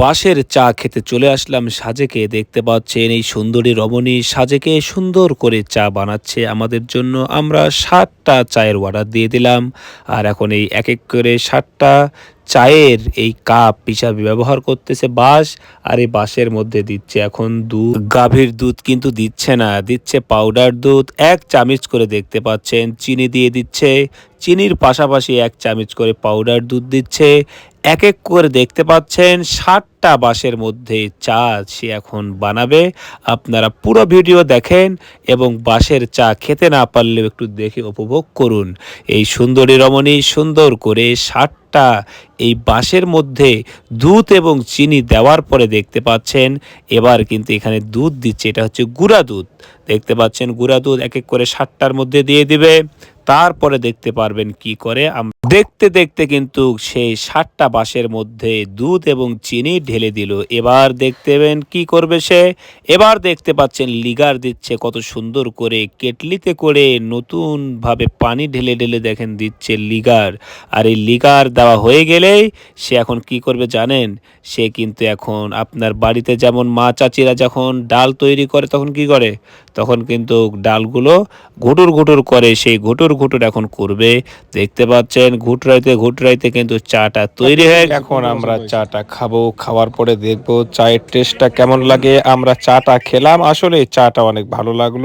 বাঁশের চা খেতে চলে আসলাম সাজেকে। দেখতে পাচ্ছেন এই সুন্দরী রমণী সাজেকে সুন্দর করে চা বানাচ্ছে। আমাদের জন্য আমরা ষাটটা চায়ের অর্ডার দিয়ে দিলাম। আর এখন এই এক এক করে ষাটটা চায়ের এই কাপ হিসাবে ব্যবহার করতেছে বাঁশ। আর এই বাঁশের মধ্যে দিচ্ছে এখন দুধ। গাভীর দুধ কিন্তু দিচ্ছে না, দিচ্ছে পাউডার দুধ। এক চামচ করে দেখতে পাচ্ছেন, চিনি দিয়ে দিচ্ছে। চিনির পাশাপাশি এক চামচ করে পাউডার দুধ দিচ্ছে। এক এক করে দেখতে পাচ্ছেন, ষাটটা বাঁশের মধ্যে চা সে এখন বানাবে। আপনারা পুরো ভিডিও দেখেন এবং বাঁশের চা খেতে না পারলেও একটু দেখে উপভোগ করুন। এই সুন্দরী রমণী সুন্দর করে ষাটটা এই বাঁশের মধ্যে দুধ এবং চিনি দেওয়ার পরে দেখতে পাচ্ছেন, এবার কিন্তু এখানে দুধ দিচ্ছে। এটা হচ্ছে গুঁড়া দুধ। দেখতে পাচ্ছেন, গুঁড়া দুধ এক এক করে ষাটটার মধ্যে দিয়ে দিবে। তারপরে দেখতে পারবেন কি করে। দেখতে দেখতে কিন্তু সেই ষাটটা বাঁশের মধ্যে দুধ এবং চিনি ঢেলে দিল। এবার দেখতে পেন কি করবে সে। এবার দেখতে পাচ্ছেন লিগার দিচ্ছে কত সুন্দর করে। কেটলিতে করে নতুন ভাবে পানি ঢেলে ঢেলে দেখেন দিচ্ছে লিগার। আর এই লিগার দেওয়া হয়ে গেলেই সে এখন কি করবে জানেন? সে কিন্তু এখন আপনার বাড়িতে যেমন মা চাচিরা যখন ডাল তৈরি করে তখন কি করে? তখন কিন্তু ডালগুলো ঘুটুর ঘুটুর করে। সেই ঘুটুর ঘুটুর এখন করবে। দেখতে পাচ্ছেন, ঘুটরাইতে ঘুটরাইতে কিন্তু চাটা তৈরি হয়ে এখন আমরা চাটা খাব, খাওয়ার পরে দেখব চায়ের টেস্টটা কেমন লাগে। আমরা চাটা খেলাম আসলে চাটা অনেক ভালো লাগল।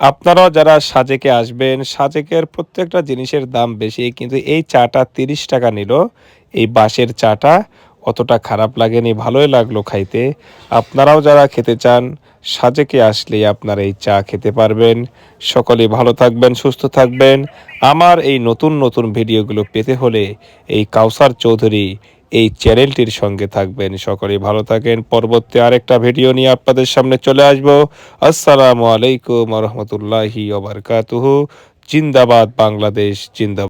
আপনারাও যারা সাজেকে আসবেন, সাজেকের প্রত্যেকটা জিনিসের দাম বেশি, কিন্তু এই চাটা তিরিশ টাকা নিল, এই বাঁশের চাটা। অতটা খারাপ লাগেনি, ভালোই লাগল খাইতে। আপনারাও যারা খেতে চান, সাজেকে আসলে আপনারা এই চা খেতে পারবেন। সকলে ভালো থাকবেন, সুস্থ থাকবেন। আমার এই নতুন নতুন ভিডিওগুলো পেতে হলে এই কাউসার চৌধুরী এই চ্যানেলটির সঙ্গে থাকবেন। সকলে ভালো থাকেন। পরবর্তী আরেকটা ভিডিও নিয়ে আপনাদের সামনে চলে আসব। আসসালামু আলাইকুম রহমতুল্লাহি ওবরকাতুহু জিন্দাবাদ বাংলাদেশ, জিন্দাবাদ।